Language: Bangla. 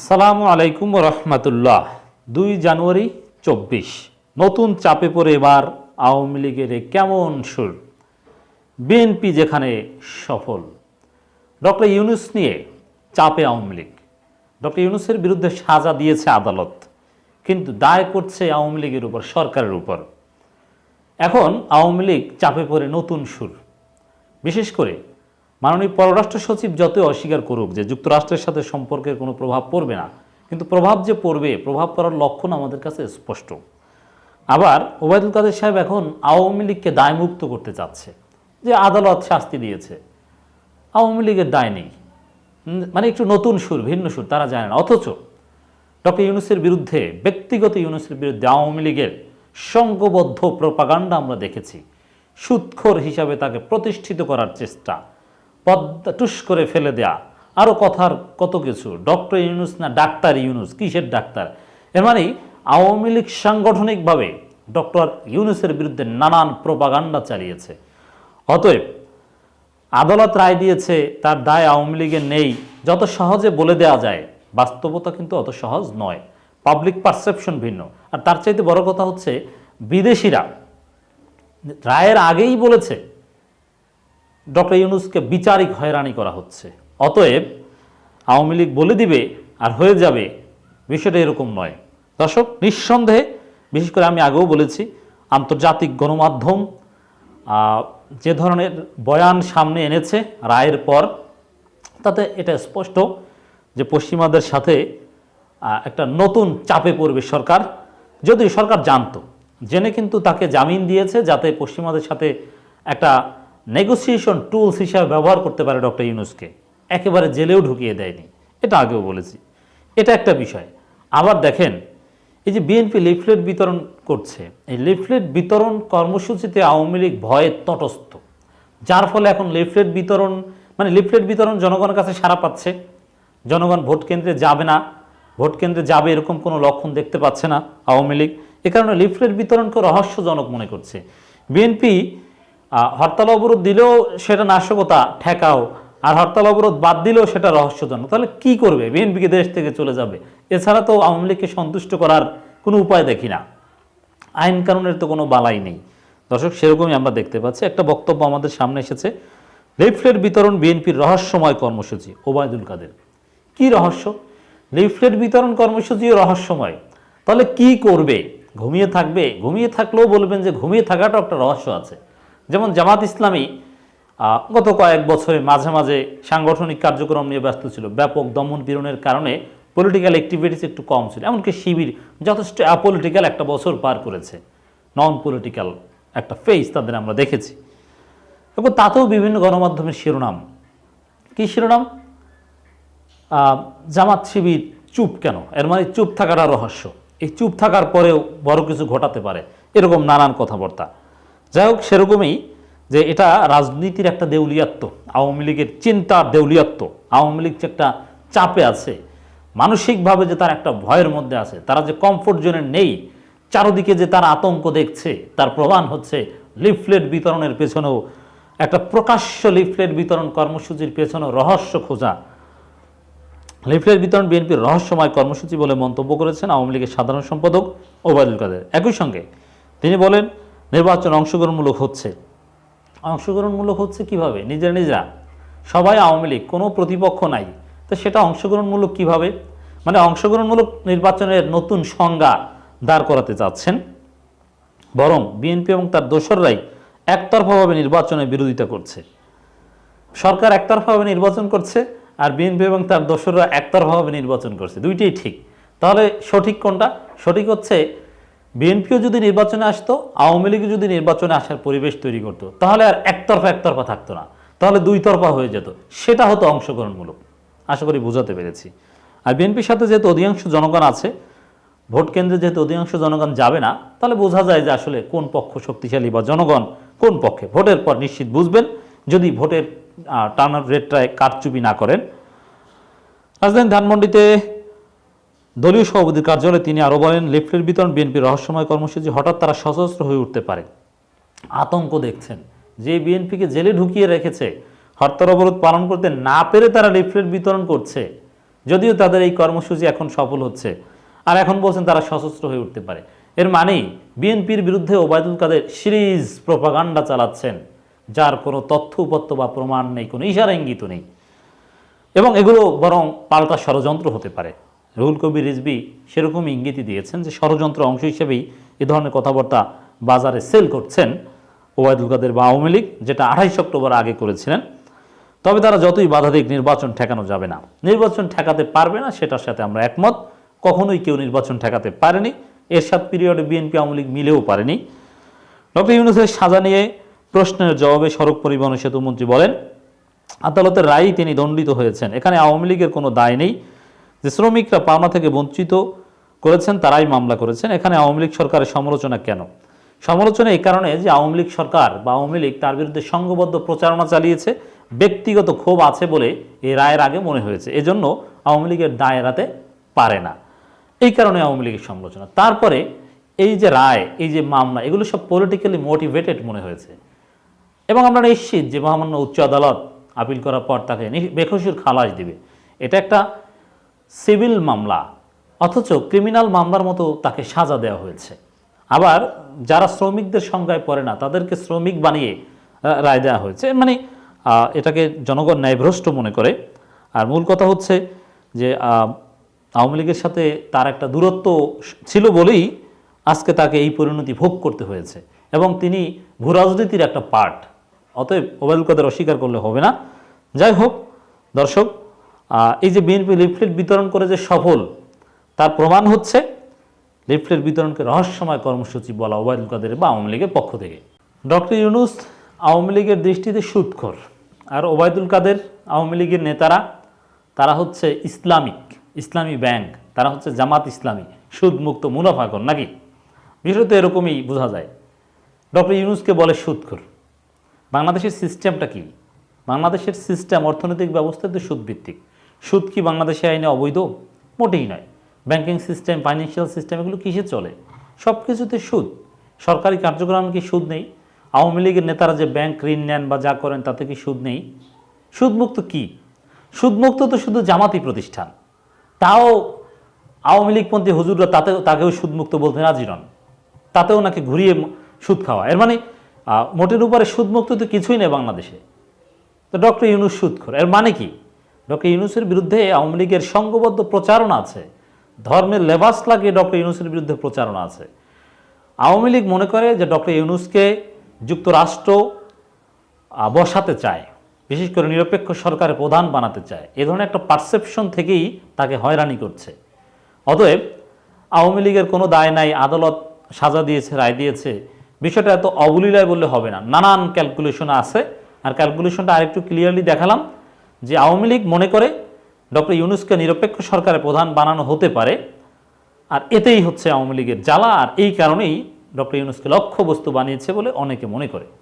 আসসালামু আলাইকুম রহমতুল্লাহ। দুই জানুয়ারি চব্বিশ। নতুন চাপে পড়ে এবার আওয়ামী লীগের কেমন সুর? বিএনপি যেখানে সফল। ডক্টর ইউনুস নিয়ে চাপে আওয়ামী লীগ। ডক্টর ইউনুসের বিরুদ্ধে সাজা দিয়েছে আদালত, কিন্তু দায় করছে আওয়ামী লীগের উপর, সরকারের উপর। এখন আওয়ামী লীগ চাপে পড়ে নতুন সুর। বিশেষ করে মাননীয় পররাষ্ট্র সচিব যতই অস্বীকার করুক যে যুক্তরাষ্ট্রের সাথে সম্পর্কের কোনো প্রভাব পড়বে না, কিন্তু প্রভাব যে পড়বে, প্রভাব পড়ার লক্ষণ আমাদের কাছে স্পষ্ট। আবার ওবায়দুল কাদের সাহেব এখন আওয়ামী লীগকে দায়মুক্ত করতে চাচ্ছে, যে আদালত শাস্তি দিয়েছে। আওয়ামী লীগের দায় নেই। মানে একটু নতুন সুর, ভিন্ন সুর, তারা জানে না। অথচ ডক্টর ইউনুসের বিরুদ্ধে, ব্যক্তিগত ইউনুসের বিরুদ্ধে আওয়ামী লীগের সংঘবদ্ধ প্রপাগান্ডা আমরা দেখেছি। সুৎখোর হিসাবে তাকে প্রতিষ্ঠিত করার চেষ্টা। পদ্মা টুস করে ফেলে দেয়া। আরও কথার কত কিছু। ডক্টর ইউনুস না ডাক্তার ইউনুস? কিসের ডাক্তার? এর মানে আওয়ামী লীগ সাংগঠনিকভাবে ডক্টর ইউনুসের বিরুদ্ধে নানান প্রপাগান্ডা চালিয়েছে। অতএব আদালত রায় দিয়েছে, তার দায় আওয়ামী লীগের নেই। যত সহজে বলে দেওয়া যায়, বাস্তবতা কিন্তু অত সহজ নয়। পাবলিক পারসেপশন ভিন্ন। আর তার চাইতে বড় কথা হচ্ছে, বিদেশিরা রায়ের আগেই বলেছে ডক্টর ইউনুসকে বিচারিক হয়রানি করা হচ্ছে। অতএব আওয়ামী লীগ বলে দিবে আর হয়ে যাবে বিষয়টা এরকম নয়। দর্শক, নিঃসন্দেহে, বিশেষ করে আমি আগেও বলেছি, আন্তর্জাতিক গণমাধ্যম যে ধরনের বয়ান সামনে এনেছে রায়ের পর, তাতে এটা স্পষ্ট যে পশ্চিমাদের সাথে একটা নতুন চাপে পড়বে সরকার। যদি সরকার জানতো, জেনে কিন্তু তাকে জামিন দিয়েছে যাতে পশ্চিমাদের সাথে একটা নেগোসিয়েশন টুলস হিসাবে ব্যবহার করতে পারে ডক্টর ইউনুসকে একেবারে জেলেও ঢুকিয়ে দেয়নি। এটা আগেও বলেছি। এটা একটা বিষয়। আবার দেখেন, এই যে বিএনপি লিফলেট বিতরণ করছে, এই লিফলেট বিতরণ কর্মসূচিতে আওয়ামী লীগ ভয়ে তটস্থ। যার ফলে এখন লিফলেট বিতরণ মানে লিফলেট বিতরণ জনগণের কাছে সারা পাচ্ছে। জনগণ ভোট কেন্দ্রে যাবে না। ভোট কেন্দ্রে যাবে এরকম কোনো লক্ষণ দেখতে পাচ্ছে না আওয়ামী লীগ। এ কারণে লিফলেট বিতরণকে রহস্যজনক মনে করছে। বিএনপি হরতাল অবরোধ দিলেও সেটা নাশকতা ঠেকাও, আর হরতাল অবরোধ বাদ দিলেও সেটা রহস্যজনক। তাহলে কি করবে? বিএনপিকে দেশ থেকে চলে যাবে। এছাড়া তো আওয়ামী লীগকে সন্তুষ্ট করার কোনো উপায় দেখি না। আইন কানুনের তো কোনো বালাই নেই। দর্শক, সেরকমই আমরা দেখতে পাচ্ছি। একটা বক্তব্য আমাদের সামনে এসেছে। লিফলেট বিতরণ বিএনপির রহস্যময় কর্মসূচি, ওবায়দুল কাদের। কি রহস্য? লিফলেট বিতরণ কর্মসূচিও রহস্যময়। তাহলে কি করবে? ঘুমিয়ে থাকবে? ঘুমিয়ে থাকলেও বলবেন যে ঘুমিয়ে থাকাটা একটা রহস্য আছে। যেমন জামাত ইসলামী গত কয়েক বছরে মাঝে মাঝে সাংগঠনিক কার্যক্রম নিয়ে ব্যস্ত ছিল। ব্যাপক দমন পীড়নের কারণে পলিটিক্যাল অ্যাক্টিভিটিস একটু কম ছিল। এমনকি শিবির যথেষ্ট অ্যাপলিটিক্যাল একটা বছর পার করেছে। নন পলিটিক্যাল একটা ফেস তাদের আমরা দেখেছি। এবং তাতেও বিভিন্ন গণমাধ্যমের শিরোনাম। কী শিরোনাম? জামাত শিবির চুপ কেন? এর মানে চুপ থাকাটা রহস্য। এই চুপ থাকার পরেও বড় কিছু ঘটাতে পারে। এরকম নানান কথাবার্তা। যাই হোক সেরকমই যে এটা রাজনীতির একটা দেউলিয়াত্ব, আওয়ামী লীগের চিন্তার দেউলিয়াত্ব, আওয়ামী লীগ যে একটা চাপে আছে, মানসিকভাবে যে তার একটা ভয়ের মধ্যে আছে, তারা যে কমফোর্ট জোনে নেই, চারদিকে যে তার আতঙ্ক দেখছে, তার প্রমাণ হচ্ছে লিফলেট বিতরণের পেছনেও, একটা প্রকাশ্য লিফলেট বিতরণ কর্মসূচির পেছনেও রহস্য খোঁজা। লিফলেট বিতরণ বিএনপির রহস্যময় কর্মসূচি বলে মন্তব্য করেছেন আওয়ামী লীগের সাধারণ সম্পাদক ওবায়দুল কাদের। একই সঙ্গে তিনি বলেন নির্বাচন অংশগ্রহণমূলক হচ্ছে। অংশগ্রহণমূলক হচ্ছে কীভাবে? নিজেরা নিজেরা। সবাই আওয়ামী লীগ, কোনো প্রতিপক্ষ নাই। তো সেটা অংশগ্রহণমূলক কীভাবে? মানে অংশগ্রহণমূলক নির্বাচনের নতুন সংজ্ঞা দাঁড় করাতে চাচ্ছেন। বরং বিএনপি এবং তার দোসররাই একতরফাভাবে নির্বাচনের বিরোধিতা করছে। সরকার একতরফাভাবে নির্বাচন করছে আর বিএনপি এবং তার দোসররা একতরফাভাবে নির্বাচন করছে। দুইটাই ঠিক। তাহলে সঠিক কোনটা? সঠিক হচ্ছে বিএনপিও যদি নির্বাচনে আসতো, আওয়ামী লীগও যদি নির্বাচনে আসার পরিবেশ তৈরি করতো, তাহলে আর একতরফা একতরফা থাকতো না। তাহলে দুই তরফা হয়ে যেত। সেটা হতো অংশগ্রহণমূলক। আশা করি বোঝাতে পেরেছি। আর বিএনপির সাথে যেহেতু অধিকাংশ জনগণ আছে, ভোট কেন্দ্রে যেহেতু অধিকাংশ জনগণ যাবে না, তাহলে বোঝা যায় যে আসলে কোন পক্ষ শক্তিশালী বা জনগণ কোন পক্ষে। ভোটের পর নিশ্চিত বুঝবেন, যদি ভোটের টার্নার রেটটায় কারচুপি না করেন। রাজধানী ধানমন্ডিতে দলীয় সভাপতির কার্যালয়ে তিনি আরও বলেন লিফলেট বিতরণ বিএনপির রহস্যময় কর্মসূচি হঠাৎ তারা সশস্ত্র হয়ে উঠতে পারে। আতঙ্ক দেখছেন। যে বিএনপিকে জেলে ঢুকিয়ে রেখেছে, হরতাল অবরোধ পালন করতে না পেরে তারা লিফলেট বিতরণ করছে। যদিও তাদের এই কর্মসূচি এখন সফল হচ্ছে। আর এখন বলছেন তারা সশস্ত্র হয়ে উঠতে পারে। এর মানেই বিএনপির বিরুদ্ধে ওবায়দুল কাদের সিরিজ প্রপাগান্ডা চালাচ্ছেন, যার কোনো তথ্য, উপত্য বা প্রমাণ নেই, কোনো ইশারা ইঙ্গিত নেই। এবং এগুলো বরং পাল্টা ষড়যন্ত্র হতে পারে। রুহুল কবির রিজবি সেরকমই ইঙ্গিতই দিয়েছেন যে ষড়যন্ত্র অংশ হিসেবেই এ ধরনের কথাবার্তা বাজারে সেল করছেন ওবায়দুল কাদের বা আওয়ামী লীগ, যেটা আঠাইশ অক্টোবর আগে করেছিলেন। তবে তারা যতই বাধা দিক, নির্বাচন ঠেকানো যাবে না। নির্বাচন ঠেকাতে পারবে না, সেটার সাথে আমরা একমত। কখনোই কেউ নির্বাচন ঠেকাতে পারেনি। এরশাদ পিরিয়ডে বিএনপি আওয়ামী লীগ মিলেও পারেনি। ডক্টর ইউনুসের সাজা নিয়ে প্রশ্নের জবাবে সড়ক পরিবহন সেতুমন্ত্রী বলেন, আদালতের রায়ই তিনি দণ্ডিত হয়েছেন। এখানে আওয়ামী লীগের কোনো দায় নেই। যে শ্রমিকরা পাওনা থেকে বঞ্চিত করেছেন, তারাই মামলা করেছেন। এখানে আওয়ামী লীগ সরকারের সমালোচনা কেন? সমালোচনা এই কারণে যে আওয়ামী লীগ সরকার বা আওয়ামী লীগ তার বিরুদ্ধে সংঘবদ্ধ প্রচারণা চালিয়েছে, ব্যক্তিগত ক্ষোভ আছে বলে এই রায়ের আগে মনে হয়েছে। এজন্য আওয়ামী লীগের দায় এড়াতে পারে না। এই কারণে আওয়ামী লীগের সমালোচনা। তারপরে এই যে রায়, এই যে মামলা, এগুলো সব পলিটিক্যালি মোটিভেটেড মনে হয়েছে। এবং আমরা নিশ্চিত যে মহামান্য উচ্চ আদালত আপিল করার পর তাকে বেকসুর খালাস দিবে। এটা একটা সিভিল মামলা, অথচ ক্রিমিনাল মামলার মতো তাকে সাজা দেওয়া হয়েছে। আবার যারা শ্রমিকদের সংজ্ঞায় পড়ে না, তাদেরকে শ্রমিক বানিয়ে রায় দেওয়া হয়েছে। মানে এটাকে জনগণ ন্যায়ভ্রষ্ট মনে করে। আর মূল কথা হচ্ছে যে আওয়ামী লীগের সাথে তার একটা দূরত্ব ছিল বলেই আজকে তাকে এই পরিণতি ভোগ করতে হয়েছে। এবং তিনি ভূরাজনীতির একটা পার্ট অতএব ওবায়দুল কাদের অস্বীকার করলে হবে না। যাই হোক, দর্শক এই যে বিএনপি লিফলেট বিতরণ করে যে সফল, তার প্রমাণ হচ্ছে লিফলেট বিতরণকে রহস্যময় কর্মসূচি বলা ওবায়দুল কাদের বা আওয়ামী লীগের পক্ষ থেকে। ডক্টর ইউনুস আওয়ামী লীগের দৃষ্টিতে সুৎখর, আর ওবায়দুল কাদের আওয়ামী লীগের নেতারা, তারা হচ্ছে ইসলামিক, ইসলামী ব্যাংক, তারা হচ্ছে জামাত ইসলামী, সুদমুক্ত মুনাফাকর নাকি? বিষয়টা এরকমই বোঝা যায়। ডক্টর ইউনুসকে বলে সুদখোর বাংলাদেশের সিস্টেমটা কি? বাংলাদেশের সিস্টেম অর্থনৈতিক ব্যবস্থা তো সুদভিত্তিক সুদ কি বাংলাদেশে আইনে অবৈধ? মোটেই নয়। ব্যাংকিং সিস্টেম, ফাইন্যান্সিয়াল সিস্টেম এগুলো কিসে চলে? সব কিছুতে সুদ। সরকারি কার্যক্রম কি সুদ নেই? আওয়ামী লীগের নেতারা যে ব্যাংক ঋণ নেন বা যা করেন তাতে কি সুদ নেই? সুদমুক্ত কি? সুদমুক্ত তো শুধু জামাতি প্রতিষ্ঠান। তাও আওয়ামী লীগপন্থী হুজুররা তাতে তাকেও সুদমুক্ত বলতে রাজি নন। তাতেও নাকি ঘুরিয়ে সুদ খাওয়া। এর মানে মোটের উপরে সুদমুক্ত তো কিছুই নেই বাংলাদেশে। তো ডক্টর ইউনুস সুদ সুদখোর। এর মানে কি? ডক্টর ইউনুসের বিরুদ্ধে আওয়ামী লীগের সংঘবদ্ধ প্রচারণা আছে। ধর্মের লেবাস লাগিয়ে ডক্টর ইউনুসের বিরুদ্ধে প্রচারণা আছে। আওয়ামী লীগ মনে করে যে ডক্টর ইউনুসকে যুক্তরাষ্ট্র বসাতে চায়। বিশেষ করে নিরপেক্ষ সরকারের প্রধান বানাতে চায়। এ ধরনের একটা পারসেপশন থেকেই তাকে হয়রানি করছে। অতএব আওয়ামী লীগের কোনো দায় নাই, আদালত সাজা দিয়েছে, রায় দিয়েছে। বিষয়টা এত অবলীলায় বললে হবে না। নানান ক্যালকুলেশন আছে। আর ক্যালকুলেশনটা আরেকটু ক্লিয়ারলি দেখালাম। যে আওয়ামী লীগ মনে করে ডক্টর ইউনুসকে নিরপেক্ষ সরকারের প্রধান বানানো হতে পারে, আর এতেই হচ্ছে আওয়ামী লীগের জ্বালা, আর এই কারণেই ডক্টর ইউনুসকে লক্ষ্যবস্তু বানিয়েছে বলে অনেকে মনে করে।